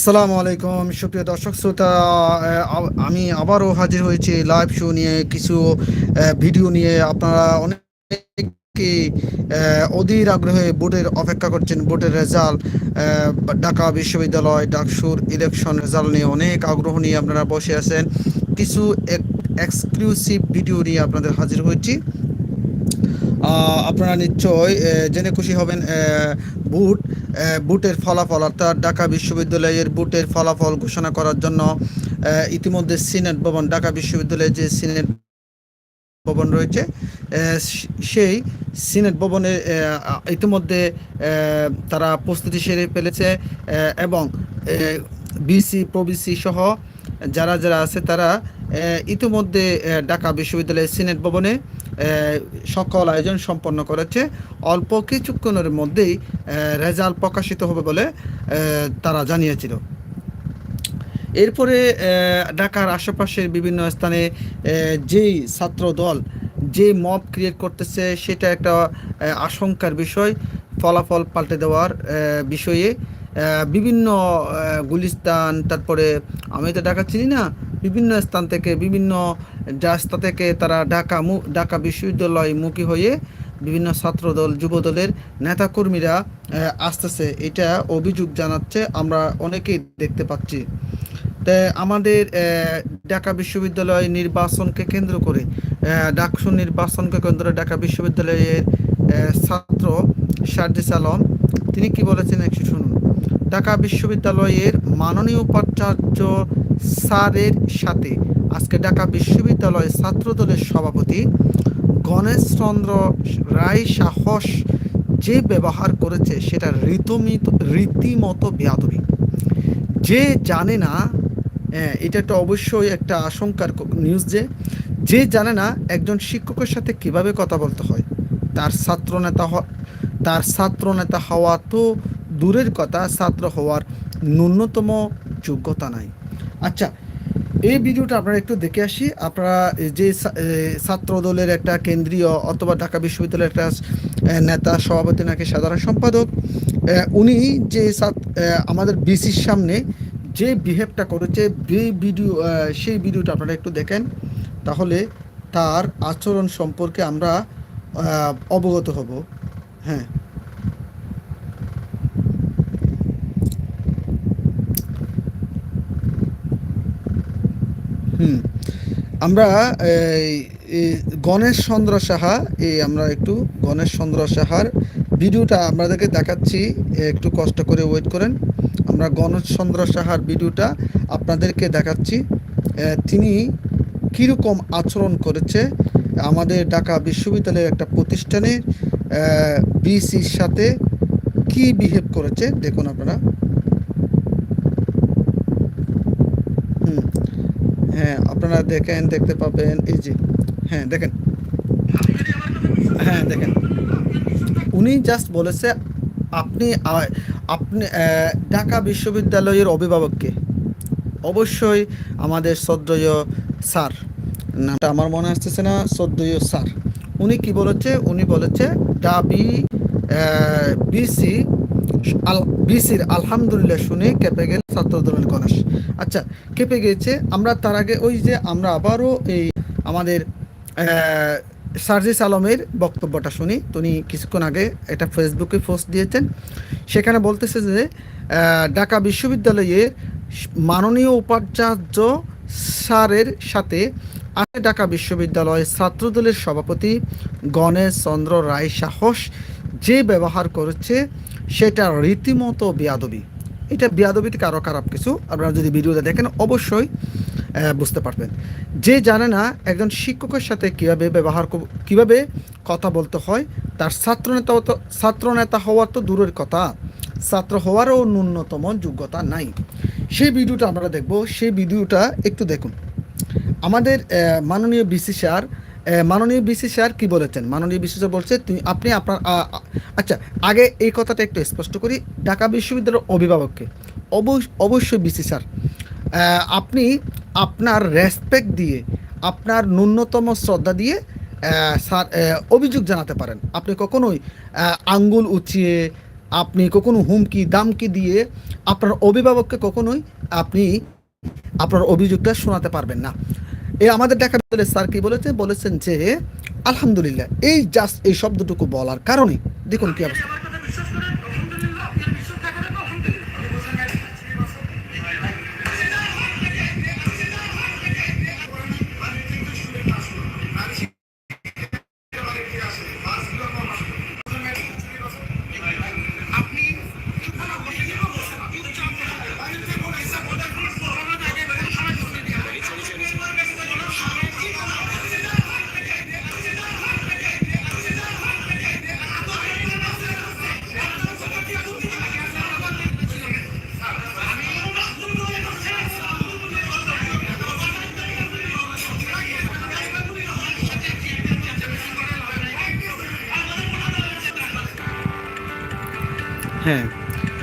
আসসালামু আলাইকুম সুপ্রিয় দর্শক শ্রোতা আমি আবারও হাজির হয়েছি লাইভ শো নিয়ে কিছু ভিডিও নিয়ে। আপনারা অনেকে অধীর আগ্রহে বোর্ডের অপেক্ষা করছেন বোর্ডের রেজাল্ট ঢাকা বিশ্ববিদ্যালয় ডাকসুর ইলেকশন রেজাল্ট নিয়ে অনেক আগ্রহ নিয়ে আপনারা বসে আছেন। কিছু এক্সক্লুসিভ ভিডিও নিয়ে আপনাদের হাজির হয়েছি। আপনারা নিশ্চয় জেনে খুশি হবেন আহ, বুটের ফলাফল, অর্থাৎ ঢাকা বিশ্ববিদ্যালয়ের বুটের ফলাফল ঘোষণা করার জন্য ইতিমধ্যে সিনেট ভবন, ঢাকা বিশ্ববিদ্যালয়ের যে সিনেট ভবন রয়েছে সেই সিনেট ভবনে ইতিমধ্যে তারা প্রস্তুতি সেরে ফেলেছে এবং বিসি, প্রবিসি সহ যারা যারা আছে তারা ইতিমধ্যে ঢাকা বিশ্ববিদ্যালয়ের সিনেট ভবনে সকল আয়োজন সম্পন্ন করেছে। অল্প কিছুক্ষণের মধ্যেই রেজাল্ট প্রকাশিত হবে বলে তারা জানিয়েছিল। এরপরে ঢাকার আশেপাশের বিভিন্ন স্থানে যেই ছাত্র দল যে মব ক্রিয়েট করতেছে, সেটা একটা আশঙ্কার বিষয়। ফলাফল পাল্টে দেওয়ার বিষয়ে বিভিন্ন গুলিস্তান, তারপরে, আমি তো ঢাকা চিনি না, বিভিন্ন স্থান থেকে বিভিন্ন রাস্তা থেকে তারা ঢাকা ঢাকা বিশ্ববিদ্যালয় মুখী হয়ে বিভিন্ন ছাত্রদল, যুবদলের নেতাকর্মীরা আসতেছে। এটা অভিযোগ জানাচ্ছে আমরা অনেকেই দেখতে পাচ্ছি। তা আমাদের ঢাকা বিশ্ববিদ্যালয় নির্বাচনকে কেন্দ্র করে ডাকসু নির্বাচনকে কেন্দ্র করে ঢাকা বিশ্ববিদ্যালয়ের ছাত্র সার্জিস আলম, তিনি কি বলেছেন একটু শুনুন। ঢাকা বিশ্ববিদ্যালয়ের মাননীয় উপাচার্য স্যারের সাথে আজকে ঢাকা বিশ্ববিদ্যালয় ছাত্রদলের সভাপতি গণেশ চন্দ্র রায় সাহস যে ব্যবহার করেছে সেটা রীতমিত রীতিমতো বেয়াদবি। যে জানে না এটা একটা অবশ্যই একটা আশঙ্কার নিউজ যে যে জানে না একজন শিক্ষকের সাথে কীভাবে কথা বলতে হয়, তার ছাত্র নেতা তার ছাত্র নেতা হওয়া তো দূরের কথা, ছাত্র হওয়ার ন্যূনতম যোগ্যতা নাই। আচ্ছা এই ভিডিওটা আপনারা একটু দেখে আসি। আপনারা যে ছাত্র দলের একটা কেন্দ্রীয় অথবা ঢাকা বিশ্ববিদ্যালয়ের একটা নেতা, সভাপতি নাকি সাধারণ সম্পাদক উনি যে আমাদের বিসির সামনে যে বিহেভটা করেছে, যে ভিডিও সেই ভিডিওটা আপনারা একটু দেখেন। তাহলে তার আচরণ সম্পর্কে আমরা অবগত হব। হ্যাঁ। হুম। আমরা গণেশ চন্দ্র সাহা, এই আমরা একটু গণেশ চন্দ্র সাহার ভিডিওটা আপনাদেরকে দেখাচ্ছি একটু কষ্ট করে ওয়েট করেন। আমরা গণেশ চন্দ্র সাহার ভিডিওটা আপনাদেরকে দেখাচ্ছি। তিনি কীরকম আচরণ করেছে, আমাদের ঢাকা বিশ্ববিদ্যালয়ের একটা প্রতিষ্ঠানে বিসির সাথে কি বিহেভ করেছে, দেখুন আপনারা হুম হ্যাঁ আপনারা দেখেন, দেখতে পাবেন, এই যে হ্যাঁ দেখেন। হ্যাঁ দেখেন। উনি জাস্ট বলেছে, আপনি আপনি ঢাকা বিশ্ববিদ্যালয়ের অভিভাবককে। অবশ্যই আমাদের শ্রদ্ধেয় স্যার, নামটা আমার মনে আসতেছে না, শ্রদ্ধেয় স্যার। উনি কি বলেছে? উনি বলেছে ডাবি বিসি, আল, বিসির আলহামদুলিল্লাহ শুনে কেঁপে গেল ছাত্র গণেশ। আচ্ছা কেঁপে গেছে আমরা তার আগে ওই যে আমরা আবারও এই আমাদের সার্জিস আলমের বক্তব্যটা শুনি। তিনি কিছুক্ষণ আগে এটা ফেসবুকে পোস্ট দিয়েছেন। সেখানে বলতেছে যে ঢাকা বিশ্ববিদ্যালয়ে মাননীয় উপাচার্য স্যারের সাথে আজকে ঢাকা বিশ্ববিদ্যালয় ছাত্রদলের সভাপতি গণেশ চন্দ্র রায় সাহস। যে ব্যবহার করেছে, সেটা রীতিমতো বেয়াদবি। এটা বেয়াদবি থেকে আরও খারাপ কিছু, আপনারা যদি ভিডিওটা দেখেন, অবশ্যই বুঝতে পারবেন। যে জানে না একজন শিক্ষকের সাথে কীভাবে ব্যবহার কীভাবে কথা বলতে হয়, তার ছাত্রনেতা ছাত্রনেতা হওয়ার তো দূরের কথা। ছাত্র হওয়ারও ন্যূনতম যোগ্যতা নাই। সেই ভিডিওটা আমরা দেখব, সেই ভিডিওটা একটু দেখুন। আমাদের মাননীয় বিসি স্যার মাননীয় বিসি স্যার কি বলেছেন? মাননীয় বিসি স্যার বলছে তুমি আপনি আপনার আচ্ছা আগে এই কথাটা একটু স্পষ্ট করি। ঢাকা বিশ্ববিদ্যালয়ের অভিভাবককে অবশ্য- অবশ্যই বিসি স্যার আপনি আপনার রেসপেক্ট দিয়ে, আপনার ন্যূনতম শ্রদ্ধা দিয়ে স্যার অভিযোগ জানাতে পারেন। আপনি কখনোই আঙ্গুল উঁচিয়ে, আপনি কখনো হুমকি, দামকি দিয়ে আপনার অভিভাবককে কখনোই আপনি আপনার অভিযোগটা শোনাতে পারবেন না। এ আমাদের দেখা বলে স্যার কি বলেছে? বলেছেন যে, আলহামদুলিল্লাহ, এই জাস্ট এই শব্দটুকু বলার কারণে, দেখুন কি অবস্থা।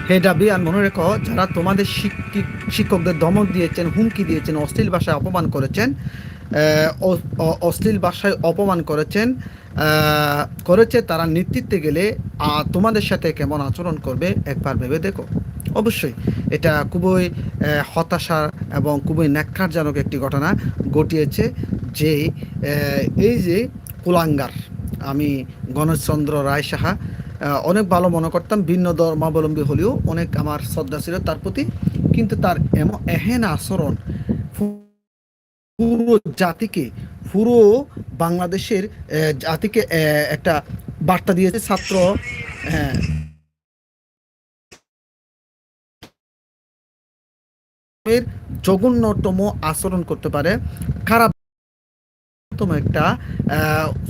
হে ডাবি আর মনে রেখো যারা তোমাদের শিক্ষিক শিক্ষকদের দমক দিয়েছেন হুমকি দিয়েছেন অশ্লীল ভাষায় অপমান করেছেন অশ্লীল ভাষায় অপমান করেছেন করেছে তারা নেতৃত্বে গেলে তোমাদের সাথে কেমন আচরণ করবে একবার ভেবে দেখো। অবশ্যই এটা খুবই আহ, হতাশার এবং খুবই ন্যাক্কারজনক একটি ঘটনা ঘটিয়েছে যে এই যে কুলাঙ্গার আমি গণেশচন্দ্র রায় সাহা অনেক ভালো মনে করতাম, ভিন্ন ধর্মাবলম্বী হলেও অনেক আমার শ্রদ্ধা ছিল তার প্রতি। কিন্তু তার এমন এহেন আচরণ পুরো জাতিকে, পুরো বাংলাদেশের জাতিকে একটা বার্তা দিয়েছে ছাত্র জঘন্যতম আচরণ করতে পারে। খারাপ তম একটা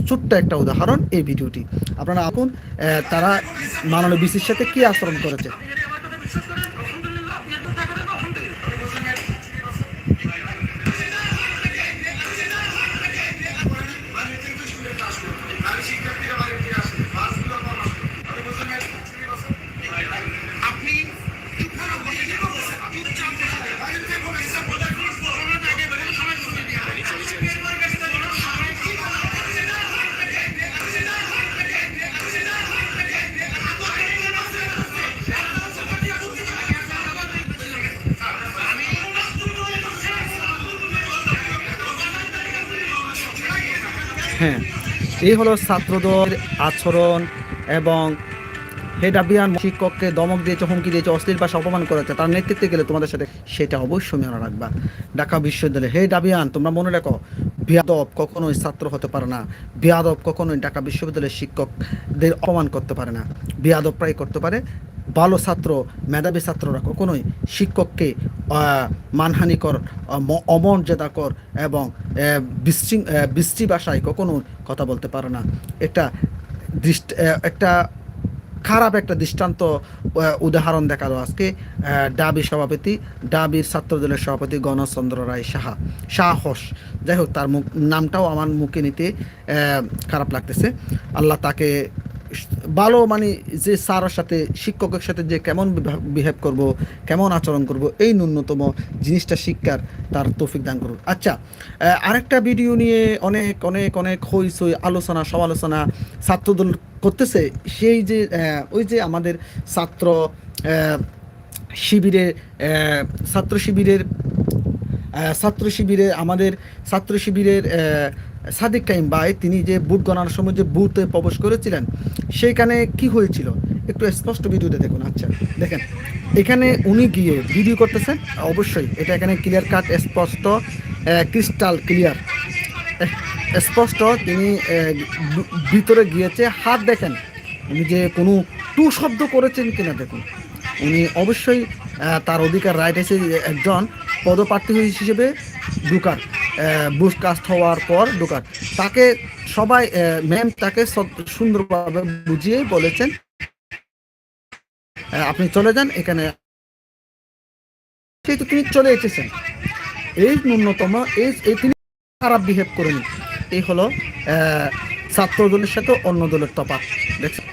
ছোট্ট একটা উদাহরণ এই ভিডিওটি। আপনারা এখন তারা মাননীয় বিসির সাথে কি আচরণ করেছে? এই হলো ছাত্রদের আচরণ এবং হেডাবিয়ান শিক্ষককে দমক দিয়েছে, হুমকি দিয়েছে, অশ্লীল ভাষা অপমান করেছে। তার নেতৃত্বে গেলে তোমাদের সাথে সেটা অবশ্যই মনে রাখবা। ঢাকা বিশ্ববিদ্যালয়ে, হে ডাবিয়ান, তোমরা মনে রাখো, বিয়াদব কখনোই ছাত্র হতে পারে না। বিয়াদব কখনোই ঢাকা বিশ্ববিদ্যালয়ের শিক্ষকদের অপমান করতে পারে না। বিয়াদব প্রায় করতে পারে। ভালো ছাত্র, মেধাবী ছাত্ররা কখনোই শিক্ষককে মানহানিকর অমর্যাদাকর এবং আহ, বৃষ্টি ভাষায় কখনো কথা বলতে পারে না। একটা দৃষ্ট একটা খারাপ একটা দৃষ্টান্ত উদাহরণ দেখাল আজকে ডাবি সভাপতি ডাবির ছাত্রদলের সভাপতি গণচন্দ্র রায় সাহা সাহস। যাই হোক তার মুখ নামটাও আমার মুখে নিতে খারাপ লাগতেছে। আল্লাহ তাকে ভালো মানে যে স্যারের সাথে, শিক্ষকের সাথে যে কেমন বিহেভ করব, কেমন আচরণ করব, এই ন্যূনতম জিনিসটা শিক্ষার তার তৌফিক দান করুন। আচ্ছা আরেকটা ভিডিও নিয়ে অনেক অনেক অনেক হই সই আলোচনা, সমালোচনা ছাত্রদল করতেছে। সেই যে ওই যে আমাদের ছাত্র শিবিরে ছাত্র শিবিরের ছাত্র শিবিরে আমাদের, ছাত্র শিবিরের সাদিক কাইম ভাই, তিনি যে বুট গণার সময় যে বুথে প্রবেশ করেছিলেন, সেইখানে কি হয়েছিল? একটু স্পষ্ট ভিডিওতে দেখুন আচ্ছা দেখেন। এখানে উনি গিয়ে ভিডিও করতেছেন, অবশ্যই, এটা এখানে ক্লিয়ার কাট স্পষ্ট ক্রিস্টাল ক্লিয়ার স্পষ্ট, তিনি ভিতরে গিয়েছে, হাত দেখেন, উনি যে কোনো টু শব্দ করেছেন কিনা দেখুন। উনি অবশ্যই তার অধিকার রাইট যে একজন পদপ্রার্থী হিসেবে ঢুকার। বুশ কাস্ট হওয়ার পর ঢুকার। তাকে সবাই ম্যাম তাকে সুন্দরভাবে বুঝিয়ে বলেছেন। আপনি চলে যান এখানে। সেহেতু তিনি চলে এসেছেন। এই ন্যূনতম, এই তিনি খারাপ বিহেভ করেনি। এই হলো ছাত্র দলের সাথে অন্য দলের তফাৎ। দেখছেন?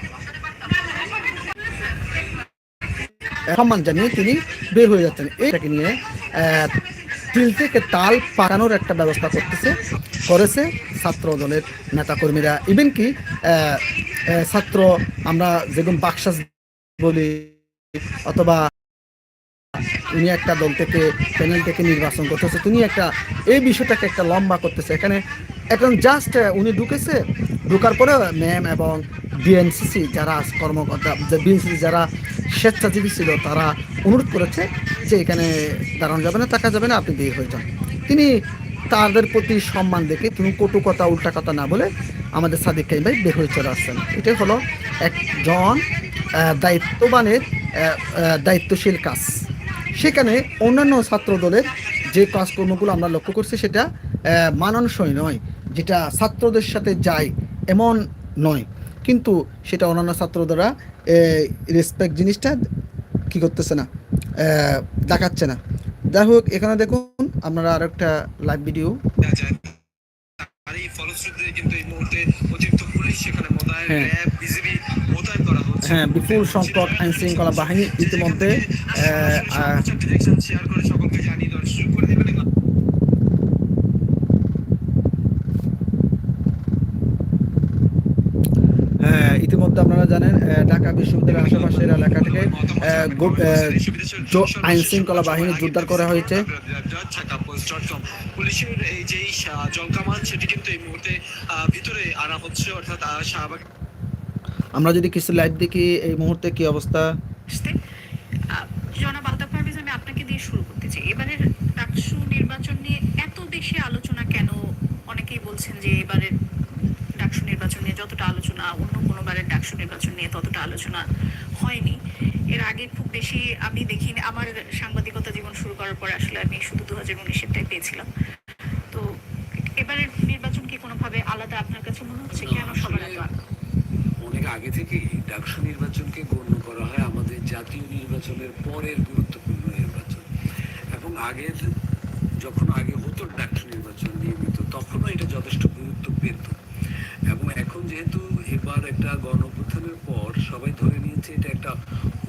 সম্মান জানিয়ে তিনি বের হয়ে যাচ্ছেন। এইটাকে নিয়ে তিল থেকে তাল পাকানোর একটা ব্যবস্থা করতেছে, করেছে ছাত্র দলের নেতাকর্মীরা। ইভেন কি ছাত্র আমরা যেরকম বাক্সাস বলি, অথবা উনি একটা দল থেকে প্যানেল থেকে নির্বাচন করতেছে, তিনি একটা, এই বিষয়টাকে একটা লম্বা করতেছে। এখানে এখন জাস্ট উনি ঢুকেছে ঢুকার পরে ম্যাম এবং বিএনসিসি যারা কর্মকর্তা বিএনসিসি যারা স্বেচ্ছাজীবী ছিল, তারা অনুরোধ করেছে যে এখানে দাঁড়ানো যাবে না, টাকা যাবে না, আপনি বের হয়ে যান। তিনি তাদের প্রতি সম্মান দেখে তিনি কটু কথা, উল্টা কথা না বলে আমাদের সাদিক কাইম ভাই বের হয়ে চলে আসছেন। এটাই হলো একজন দায়িত্ববানের দায়িত্বশীল কাজ। সেখানে অন্যান্য ছাত্র দলের যে কাজকর্মগুলো আমরা লক্ষ্য করছি, সেটা মানানসই নয়, যেটা ছাত্রদের সাথে যায় এমন নয়। কিন্তু সেটা অন্যান্য ছাত্র দ্বারা রেসপেক্ট জিনিসটা কি করতেছে না দেখাচ্ছে না। যাই হোক এখানে দেখুন আপনারা আর একটা লাইভ ভিডিও দেওয়া আর এই ফলশ্রুতিতে কিন্তু এই মুহূর্তে অতিরিক্ত পুলিশ সেখানে মোতায়েন হ্যাঁ। র্যাব বিজিবি মোতায়েন করা হচ্ছে। হ্যাঁ বিপুল সংখ্যক আইন শৃঙ্খলা বাহিনী ইতিমধ্যে আহ, আহ, শেয়ার করে সকলকে জানিয়ে দেওয়ার সুযোগ করে দেবেন হ্যাঁ ইতিমধ্যে আপনারা জানেন আহ, ঢাকা বিশ্ববিদ্যালয়ের আশেপাশের এলাকা থেকে আইন শৃঙ্খলা বাহিনী জোরদার করা হয়েছে। পুলিশের এই যে জলকামান সেটি কিন্তু এই মুহূর্তে ভিতরে আনা হচ্ছে অর্থাৎ শাহবাগ আমরা যদি কিছু লাইভ দেখি এই মুহূর্তে কি অবস্থা? জনাব আলতাফ পারভেজ আমি আপনাকে দিয়ে শুরু করতে চাই। এবারের ডাকসু নির্বাচন নিয়ে এত বেশি আলোচনা কেন? অনেকেই বলছেন যে এবারের নির্বাচন নিয়ে যতটা আলোচনা অন্য কোনো বারের ডাকসু নির্বাচন নিয়ে ততটা আলোচনা হয়নি। এর আগে খুব বেশি আমি দেখিনি। আমার সাংবাদিকতা জীবন শুরু করার পর আসলে আমি শুধু দু হাজার উনিশেরটাই পেয়েছিলাম। তো এবারের নির্বাচন কি কোনোভাবে আলাদা আপনার কাছে মনে হচ্ছে? কেন সবার? অনেক আগে থেকেই ডাকসু নির্বাচনকে গণ্য করা হয় আমাদের জাতীয় নির্বাচনের পরের গুরুত্বপূর্ণ নির্বাচন। এবং আগের যখন আগে হতো ডাকসু নির্বাচন নিয়মিত তখনও এটা যথেষ্ট গুরুত্ব পেত। এবং এখন যেহেতু এবার একটা গণপ্রথানের পর সবাই ধরে নিয়েছে এটা একটা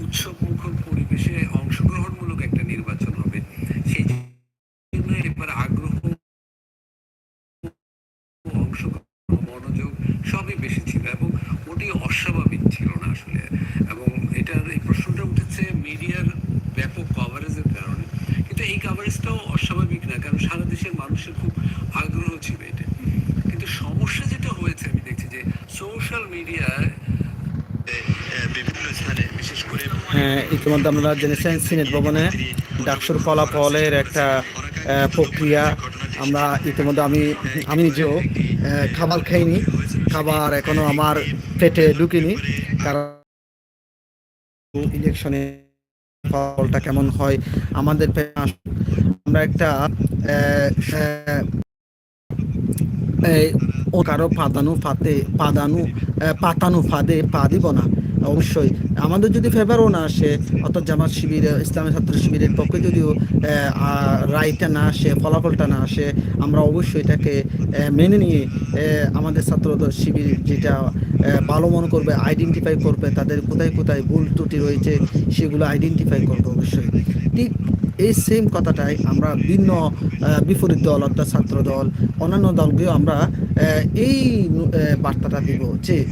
উৎসবমুখর পরিবেশে অংশগ্রহণমূলক একটা নির্বাচন হবে, সেই জন্য এবার আগ্রহ, অংশগ্রহণ, মনোযোগ সবই বেশি ছিল এবং ওটি অস্বাভাবিক ছিল না আসলে। এবং এটার এই প্রশ্নটা উঠেছে মিডিয়ার ব্যাপক কভারেজের কারণে। কিন্তু এই কভারেজটাও অস্বাভাবিক না, কারণ সারা দেশের মানুষের খুব আগ্রহ ছিল এটা কিন্তু সমস্যা যেটা হয়েছে আমি দেখছি যে সোশ্যাল মিডিয়ায় ইতিমধ্যে আপনারা জেনেছেন, সিনেট ভবনে ডাকসুর ফলাফলের একটা প্রক্রিয়া। আমরা ইতিমধ্যে আমি আমি নিজেও খাবার খাইনি। খাবার এখনও আমার পেটে ঢুকিনি, কারণ ইলেকশনে ফলটা কেমন হয়, আমাদের আমরা একটা ও কারও পাতানো ফাতে, পাদানু পাতানো ফাঁদে পা দিব না অবশ্যই। আমাদের যদি ফেভারও না আসে, অর্থাৎ জামাত শিবির, ইসলামী ছাত্র শিবিরের পক্ষে যদিও রায়টা না আসে, ফলাফলটা না আসে, আমরা অবশ্যই এটাকে মেনে নিয়ে আমাদের ছাত্র শিবির যেটা ভালো মনে করবে আইডেন্টিফাই করবে, তাদের কোথায় কোথায় ভুল ত্রুটি রয়েছে, সেগুলো আইডেন্টিফাই করবে অবশ্যই। এই সেম কথাটাই আমরা ভিন্ন বিপরীত দল অর্থাৎ ছাত্র দল, অন্যান্য দলকেও আমরা এই বার্তাটা দিব যে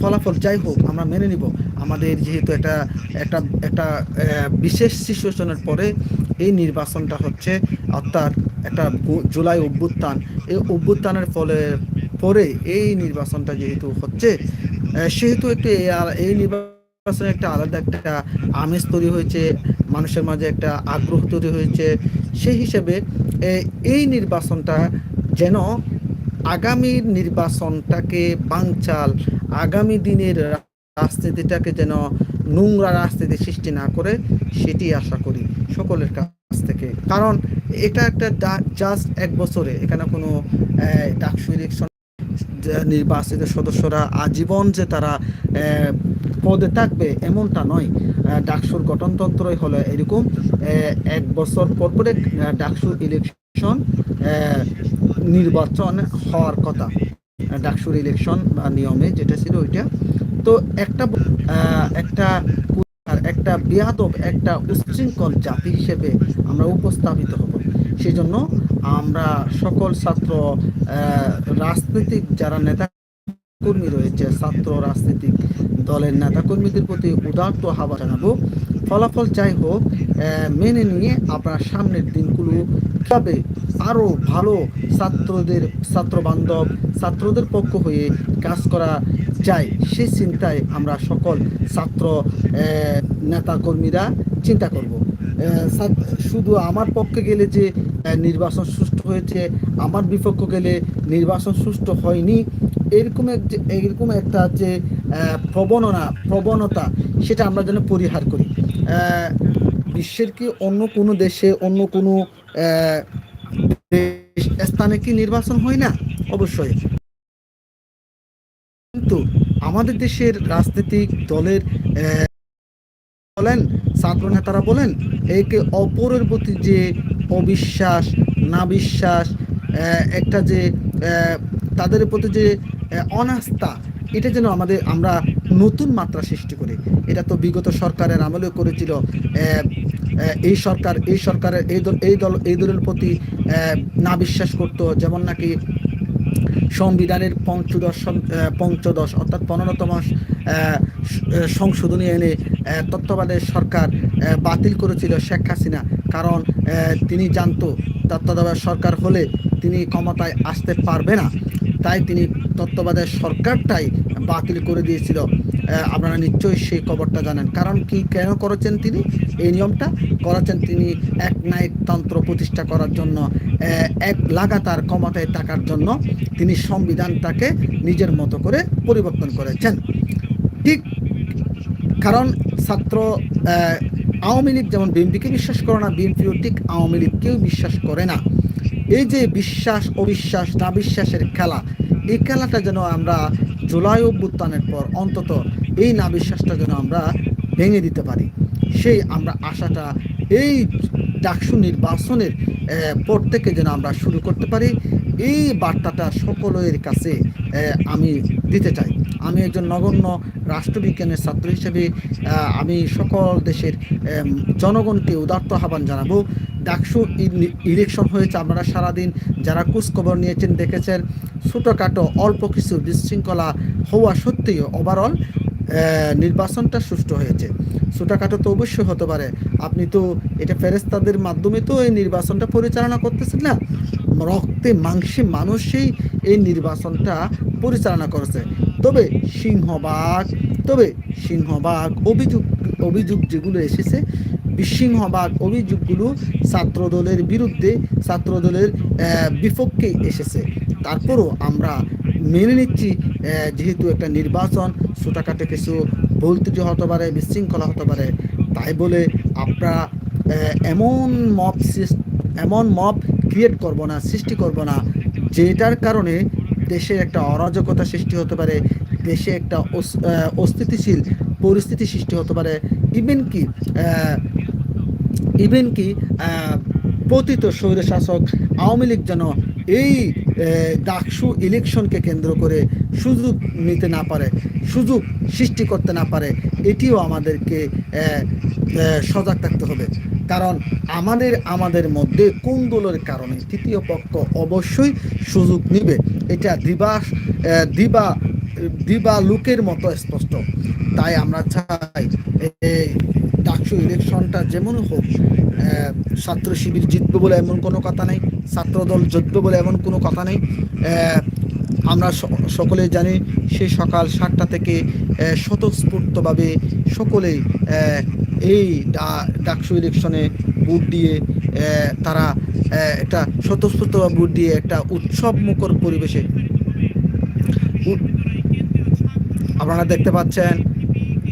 ফলাফল যাই হোক আমরা মেনে নিব। আমাদের যেহেতু একটা একটা একটা বিশেষ সিচুয়েশনের পরে এই নির্বাচনটা হচ্ছে অর্থাৎ একটা জুলাই অভ্যুত্থান। এই অভ্যুত্থানের ফলে, পরে এই নির্বাচনটা যেহেতু হচ্ছে সেহেতু একটু এই আ- এই নির্বাচনে একটা আলাদা একটা আমেজ তৈরি হয়েছে। মানুষের মাঝে একটা আগ্রহ তৈরি হয়েছে। সেই হিসেবে এই নির্বাচনটা যেন আগামীর নির্বাচনটাকে বানচাল, আগামী দিনের রাজনীতিটাকে যেন নোংরা রাজনীতি সৃষ্টি না করে, সেটি আশা করি সকলের কাছ থেকে। কারণ এটা একটা জাস্ট এক বছরে, এখানে কোনো ডাকসু ইলেকশন নির্বাচিত সদস্যরা আজীবন যে তারা পদে থাকবে এমনটা নয়। ডাকসুর গঠনতন্ত্রই হলো এরকম। এক বছর পর পরে আহ, ডাকসু ইলেকশন নির্বাচন হওয়ার কথা। ডাকসুর ইলেকশন বা নিয়মে যেটা ছিল ওইটা। তো একটা একটা একটা বেয়াদব একটা উচ্ছৃঙ্খল জাতি হিসেবে আমরা উপস্থাপিত হব। সেই জন্য আমরা সকল ছাত্র রাজনৈতিক যারা নেতা কর্মী রয়েছে ছাত্র রাজনৈতিক দলের নেতা কর্মীদের প্রতি উদার্ত আহ্বান জানাব। ফলাফল যাই হোক মেনে নিয়ে আপনার সামনের দিনগুলো কীভাবে আরও ভালো ছাত্রদের ছাত্র বান্ধব ছাত্রদের পক্ষ হয়ে কাজ করা যায় সেই চিন্তায় আমরা সকল ছাত্র আহ, নেতা কর্মীরা চিন্তা করব। শুধু আমার পক্ষে গেলে যে নির্বাচন সুষ্ঠু হয়েছে, আমার বিপক্ষ গেলে নির্বাচন সুষ্ঠু হয়নি। এরকম এক এরকম একটা যে প্রবণনা, প্রবণতা, সেটা আমরা যেন পরিহার করি। বিশ্বের কি অন্য কোনো দেশে, অন্য কোনো স্থানে কি নির্বাচন হয় না? অবশ্যই। কিন্তু আমাদের দেশের রাজনৈতিক দলের বলেন ছাত্র নেতারা বলেন, একে অপরের প্রতি যে অবিশ্বাস না বিশ্বাস একটা যে তাদের প্রতি যে অনাস্থা, এটা যেন আমাদের, আমরা নতুন মাত্রা সৃষ্টি করি। এটা তো বিগত সরকারের আমলেও করেছিল। এই সরকার, এই সরকারের, এই দল এই দল, এই দলের প্রতি না বিশ্বাস করতো। যেমন নাকি সংবিধানের পঞ্চদশ পঞ্চদশ, অর্থাৎ পনেরোতম সংশোধনী এনে তত্ত্বাবধায়ক সরকার বাতিল করেছিল শেখ হাসিনা। কারণ তিনি জানতো তত্ত্বাবধায়ক সরকার হলে তিনি ক্ষমতায় আসতে পারবে না। তাই তিনি তত্ত্বাবধায়ক সরকারটাই বাতিল করে দিয়েছিল। আপনারা নিশ্চয়ই সেই খবরটা জানেন। কারণ কি কেন করেছেন তিনি? এই নিয়মটা করেছেন তিনি এক নায়কতন্ত্র প্রতিষ্ঠা করার জন্য। এক লাগাতার ক্ষমতায় থাকার জন্য তিনি সংবিধানটাকে নিজের মতো করে পরিবর্তন করেছেন। ঠিক কারণ ছাত্র আওয়ামী লীগ যেমন বিএনপিকে বিশ্বাস করে না, বিএনপিও ঠিক আওয়ামী লীগকেও বিশ্বাস করে না। এই যে বিশ্বাস, অবিশ্বাস, না বিশ্বাসের খেলা, এই খেলাটা যেন আমরা জুলাই অভ্যুত্থানের পর অন্তত এই না বিশ্বাসটা যেন আমরা ভেঙে দিতে পারি। সেই আমরা আশাটা এই ডাকসু নির্বাচনের পর থেকে যেন আমরা শুরু করতে পারি। এই বার্তাটা সকলের কাছে আমি দিতে চাই। আমি একজন নগণ্য রাষ্ট্রবিজ্ঞানের ছাত্র হিসেবে আমি সকল দেশের জনগণকে উদার্ত আহ্বান জানাব। ডাকসু ইল- ইলেকশন হয়েছে আপনারা সারাদিন। যারা খোঁজখবর নিয়েছেন, দেখেছেন, ছোটোখাটো অল্প কিছু বিশৃঙ্খলা হওয়া সত্ত্বেও ওভারঅল নির্বাচনটা সুষ্ঠু হয়েছে। ছোটোখাটো তো অবশ্যই হতে পারে। আপনি তো এটা ফেরেস্তাদের মাধ্যমে তো এই নির্বাচনটা পরিচালনা করতেছেন না। রক্তে মাংসে মানুষই এই নির্বাচনটা পরিচালনা করেছে। তবে সিংহবাগ তবে সিংহবাগ অভিযোগ অভিযোগ যেগুলো এসেছে সিংহবাগ অভিযোগগুলো ছাত্রদলের বিরুদ্ধে ছাত্রদলের বিপক্ষে এসেছে। তারপরও আমরা মেনে নিচ্ছি যেহেতু একটা নির্বাচন ছোটাখাটো কিছু বলতে হতে পারে বিশৃঙ্খলা হতে পারে। তাই বলে আহ, এমন সৃষ- এমন মব ক্রিয়েট করব না, সৃষ্টি করব না, যেটার কারণে দেশে একটা অরাজকতা সৃষ্টি হতে পারে, দেশে একটা অস- অস্থিতিশীল পরিস্থিতি সৃষ্টি হতে পারে ইভেন কি ইভেন কি পতিত স্বৈরশাসক আওয়ামী লীগ যেন এই ডাকসু ইলেকশনকে কেন্দ্র করে সুযোগ নিতে না পারে, সুযোগ সৃষ্টি করতে না পারে, এটিও আমাদেরকে সজাগ থাকতে হবে। কারণ আমাদের আমাদের মধ্যে কোন দলের কারণে তৃতীয় পক্ষ অবশ্যই সুযোগ নিবে। এটা দিবা দিবা দিবা লুকের মতো স্পষ্ট। তাই আমরা চাই ডাকসু ইলেকশনটা যেমন হোক ছাত্র শিবির জিতবে বলে এমন কোনো কথা নেই, ছাত্রদল জিতবে বলে এমন কোনো কথা নেই। আমরা স- সকলেই জানি, সে সকাল সাতটা থেকে স্বতঃস্ফূর্তভাবে সকলেই এই ডাকসু ইলেকশনে ভোট দিয়ে তারা একটা স্বতঃস্ফূর্তভাবে ভোট দিয়ে একটা উৎসব মুখর পরিবেশে আপনারা দেখতে পাচ্ছেন,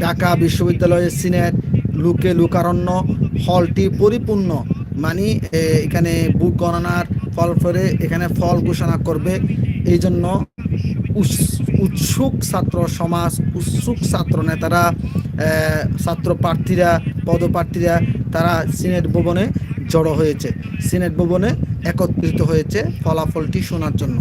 ঢাকা বিশ্ববিদ্যালয়ের সিনেট লুকে লুকারণ্য হলটি পরিপূর্ণ। মানে এখানে বুক গণনার ফল ফলে এখানে ফল ঘোষণা করবে। এই জন্য উৎসুক ছাত্র সমাজ, উৎসুক ছাত্র নেতারা ছাত্র প্রার্থীরা, পদপ্রার্থীরা, তারা সিনেট ভবনে জড়ো হয়েছে। সিনেট ভবনে একত্রিত হয়েছে ফলাফলটি শোনার জন্য।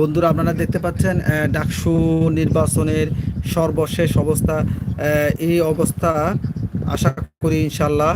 বন্ধুরা আপনারা দেখতে পাচ্ছেন ডাকসু নির্বাচনের সর্বশেষ অবস্থা। এই অবস্থা আশা করি ইনশাল্লাহ